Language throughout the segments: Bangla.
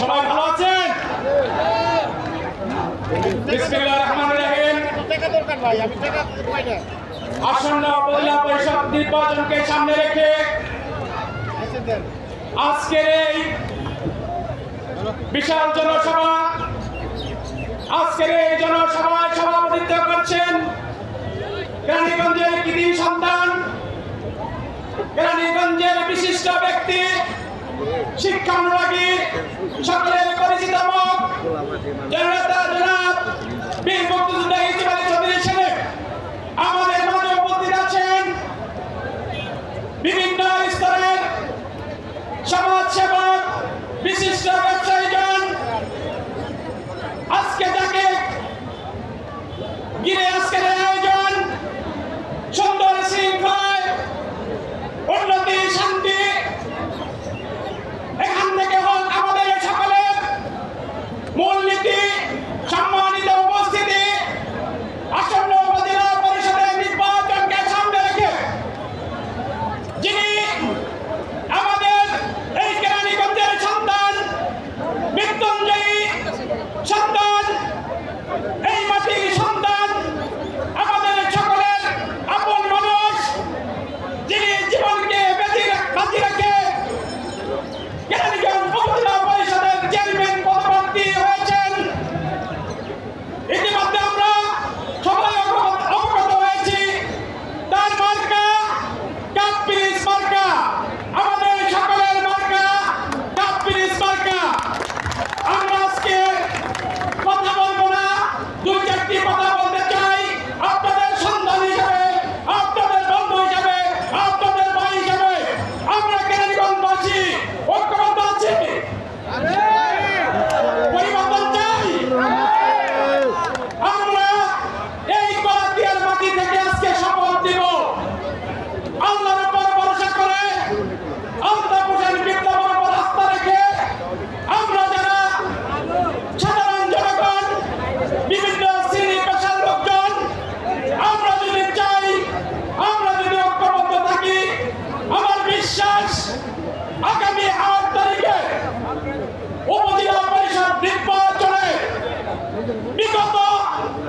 সবাই ভালো আছেন? আসন্ন উপজেলা পরিষদ নির্বাচনকে সামনে রেখে আজকের এই বিশাল জনসভা, আজকের এই জনসভায় সভাপতিত্ব করছেন কেরানীগঞ্জের কৃতি সন্তান কেরানীগঞ্জের বিশিষ্ট ব্যক্তি শিক্ষানুরাগী সকলের পরিচিত মুখ? জনতা জনাব বীর মুক্তিযোদ্ধা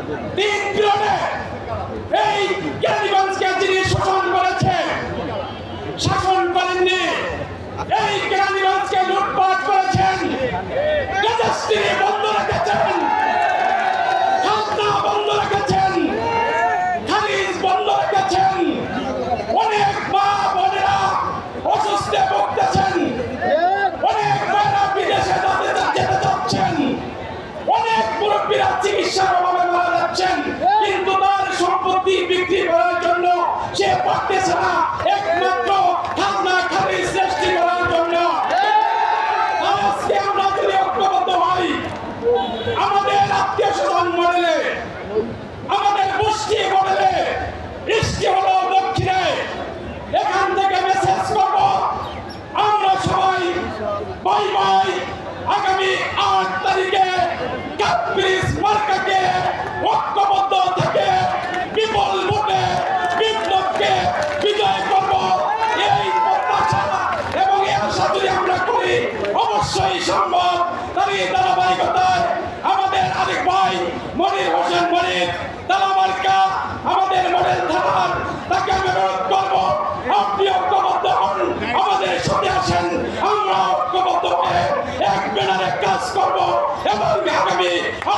Big সে পারতেছে না একমাত্র খাজনা খারিজ সৃষ্টি করার জন্য। আজকে আমরা যদি ঐক্যবদ্ধ হই, আমাদের আত্মীয় স্বজন মডেলে আগামী আট তারিখে কাপ্রিস মার্কাকে ঐক্যবদ্ধ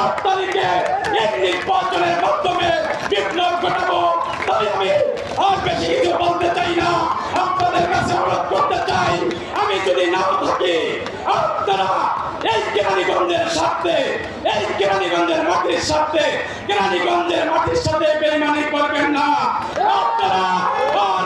আট তারিখে এক নির্বাচনের মাধ্যমে বিপ্লব ঘটাবো। তাই আমি আর বেশি কিছু বলতে চাই না। আপনাদের কাছে অনুরোধ করতে চাই, আমি যদি নাও থাকি, আপনারা এই কেরানীগঞ্জের স্বার্থে, এই কেরানীগঞ্জের মাটির স্বার্থে, কেরানীগঞ্জের মাটির সাথে বেইমানি করবেন না। আপনারা আর